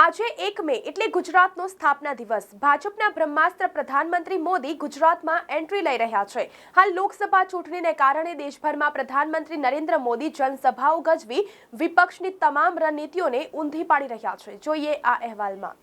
આજે એક મે એટલે ગુજરાતનો સ્થાપના દિવસ. ભાજપના બ્રહ્માસ્ત્ર પ્રધાનમંત્રી મોદી ગુજરાતમાં એન્ટ્રી લઈ રહ્યા છે. હાલ લોકસભા ચૂંટણીને કારણે દેશભરમાં પ્રધાનમંત્રી નરેન્દ્ર મોદી જનસભાઓ ગજવી વિપક્ષની તમામ રણનીતિઓને ઊંધી પાડી રહ્યા છે. જોઈએ આ અહેવાલમાં.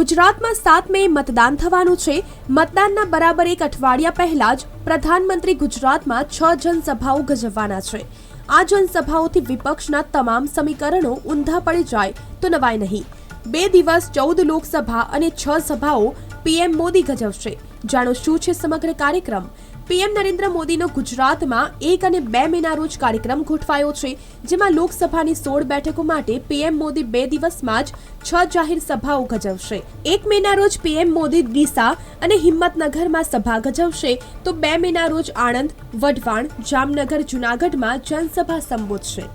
ગુજરાતમાં સાત મે મતદાન થવાનું છે. મતદાનના બરાબર એક અઠવાડિયા પહેલા જ પ્રધાનમંત્રી ગુજરાતમાં છ જનસભાઓ ગજવવાના છે. આ જનસભાઓથી વિપક્ષના તમામ સમીકરણો ઊંધા પડી જાય તો નવાય નહીં. બે દિવસ ચૌદ લોકસભા અને છ સભાઓ પીએમ મોદી ગજવશે. જાણો શું છે સમગ્ર કાર્યક્રમ? પીએમ નરેન્દ્ર મોદીનો ગુજરાતમાં એક અને બે મેના રોજ કાર્યક્રમ ગોઠવાયો છે, જેમાં લોકસભાની સોળ બેઠકો માટે પીએમ મોદી બે દિવસમાં જ છ જાહેર સભાઓ ગજવશે. એક મેના રોજ પીએમ મોદી ડીસા અને હિંમતનગરમાં સભા ગજવશે, તો બે મેના રોજ આણંદ, વઢવાણ, જામનગર, જુનાગઢમાં જનસભા સંબોધશે.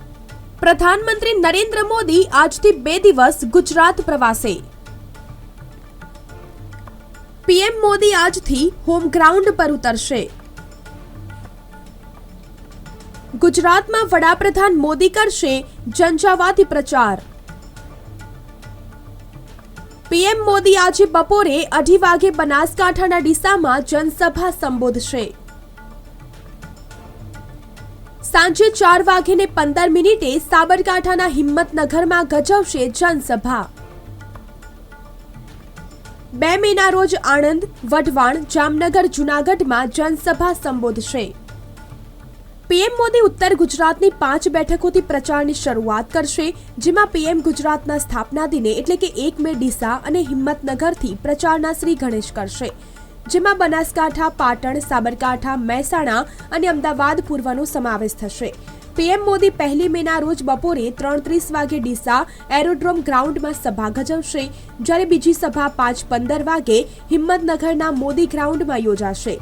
પ્રધાનમંત્રી નરેન્દ્ર મોદી આજથી બે દિવસ ગુજરાત પ્રવાસે. પીએમ મોદી આજથી હોમ ગ્રાઉન્ડ પર ઉતરશે. ગુજરાતમાં વડાપ્રધાન મોદી કરશે જનજાવાતી પ્રચાર. પીએમ મોદી આજે બપોરે અઢી વાગે બનાસકાંઠાના ડીસામાં જનસભા સંબોધશે. સાંજે ચાર વાગીને પંદર મિનિટે સાબરકાંઠાના હિંમતનગરમાં ગજવશે જનસભા. બે મેના રોજ આણંદ, વઢવાણ, જામનગર, જુનાગઢમાં જનસભા સંબોધશે. પીએમ મોદી ઉત્તર ગુજરાતની પાંચ બેઠકોથી પ્રચારની શરૂઆત કરશે, જેમાં પીએમ ગુજરાતના સ્થાપના દિને એટલે કે એક મે ડીસા અને હિંમતનગરથી પ્રચારના શ્રી ગણેશ કરશે, જેમાં બનાસકાંઠા, પાટણ, સાબરકાંઠા, મહેસાણા અને અમદાવાદ પૂર્વનો સમાવેશ થશે. પીએમ મોદી પહેલી મેના રોજ બપોરે ત્રણ ત્રીસ વાગે ડીસા એરોડ્રોમ ગ્રાઉન્ડમાં સભા ગજવશે, જ્યારે બીજી સભા પાંચ પંદર વાગે હિંમતનગરના મોદી ગ્રાઉન્ડમાં યોજાશે.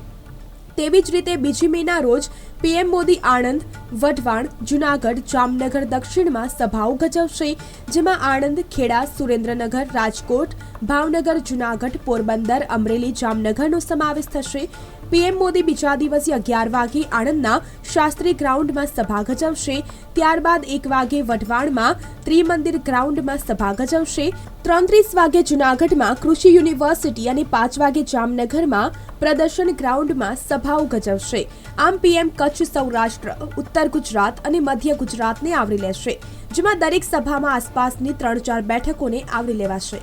તેવી જ રીતે બીજી મેના રોજ પીએમ મોદી આણંદ વઢવાણ, જુનાગઢ, જામનગર દક્ષિણમાં સભાઓ ગજવશે, જેમાં આણંદ, ખેડા, સુરેન્દ્રનગર, રાજકોટ, ભાવનગર, જુનાગઢ, પોરબંદર, અમરેલી, જામનગરનો સમાવેશ થશે. પીએમ મોદી બીજા દિવસે અગિયાર વાગે આણંદના શાસ્ત્રી ગ્રાઉન્ડમાં સભા ગજવશે. ત્યારબાદ એક વાગે વઢવાણમાં ત્રિમંદિર ગ્રાઉન્ડમાં સભા ગજવશે. ત્રણત્રીસ વાગે જુનાગઢમાં કૃષિ યુનિવર્સિટી અને પાંચ વાગે જામનગરમાં પ્રદર્શન ગ્રાઉન્ડમાં સભાઓ ગજવશે. આમ પીએમ કચ્છ સૌરાષ્ટ્ર, ઉત્તર ગુજરાત અને મધ્ય ગુજરાતને આવરી લેશે જેમાં દરેક સભામાં આસપાસની ત્રણ ચાર બેઠકોને આવરી લેવાશે.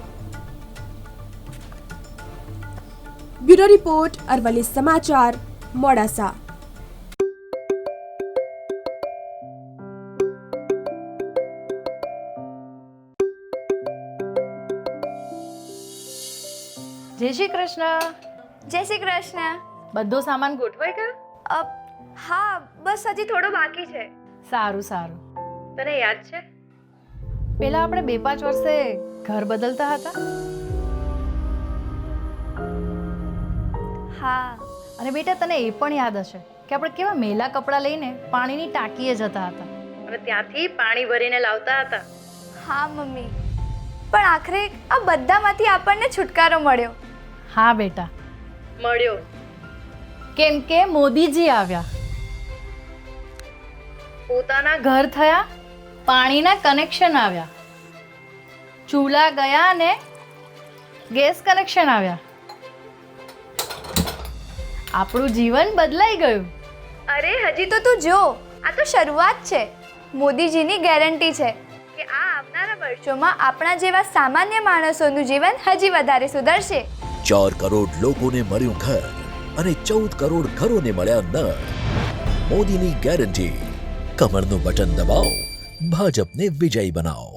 બ્યુરો રિપોર્ટ અરવલ્લી સમાચાર મોડાસા. જય શ્રી કૃષ્ણ. જય શ્રી કૃષ્ણ. બધો સામાન ગોઠવાય ગયો અ, હા બસ હજી થોડો બાકી છે. સારું સારું. તને યાદ છે? પેલા આપણે બે પાંચ વર્ષે ઘર બદલતા હતા? હા. અને બેટા તને એ પણ યાદ હશે કે આપણે કેવા મેલા કપડાં લઈને પાણીની ટાંકીએ જતા હતા. અને ત્યાંથી પાણી ભરીને લાવતા હતા. હા મમ્મી. પણ આખરે આ બધામાંથી આપણને છુટકારો મળ્યો. હા બેટા. મળ્યો. કેમ કે મોદીજી આવ્યા. પોતાના ઘર થયા પાણીના કનેક્શન આવ્યા. ચૂલા ગયા અને ગેસ કનેક્શન આવ્યા. આપણું જીવન બદલાઈ ગયું. અરે હજી તો તું જો આ તો શરૂઆત છે. મોદીજીની ગેરંટી છે કે આ આવનારા વર્ષોમાં આપણા જેવા સામાન્ય માણસોનું જીવન હજી વધારે સુધરશે. ચાર કરોડ લોકોને મળ્યું ઘર અને ચૌદ કરોડ ઘરોને મળ્યા નળ. મોદીની ગેરંટી. કમરનું બટન દબાવો. ભાજપને વિજયી બનાવો.